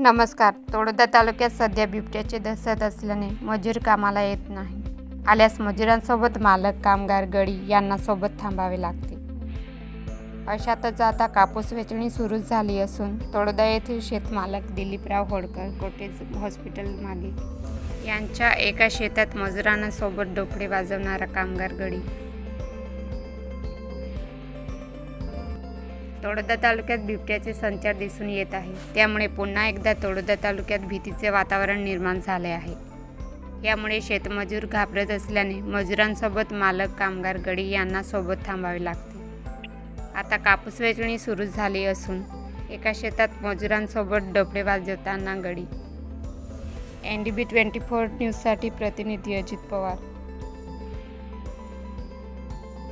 नमस्कार. तोडोदा तालुक्यात सध्या बिबट्याचे दहशत असल्याने मजूर कामाला येत नाही. आल्यास मजुरांसोबत मालक कामगार गडी यांना सोबत थांबावे लागते. अशातच आता कापूस वेचणी सुरू झाली असून तोडोदा येथील शेतमालक दिलीपराव होडकर कोटेज हॉस्पिटल मागे. यांच्या एका शेतात मजुरांना सोबत डोपडे वाजवणारा कामगार गडी तोडोदा तालुक्यात बिबट्याचे संचार दिसून येत आहे. त्यामुळे पुन्हा एकदा तोडोदा तालुक्यात भीतीचे वातावरण निर्माण झाले आहे. यामुळे शेतमजूर घाबरत असल्याने मजुरांसोबत मालक कामगार गडी यांना सोबत थांबावे लागते. आता कापूस वेचणी सुरू झाली असून एका शेतात मजुरांसोबत डबडे वाजवताना गडी. N D B twenty four न्यूजसाठी प्रतिनिधी अजित पवार.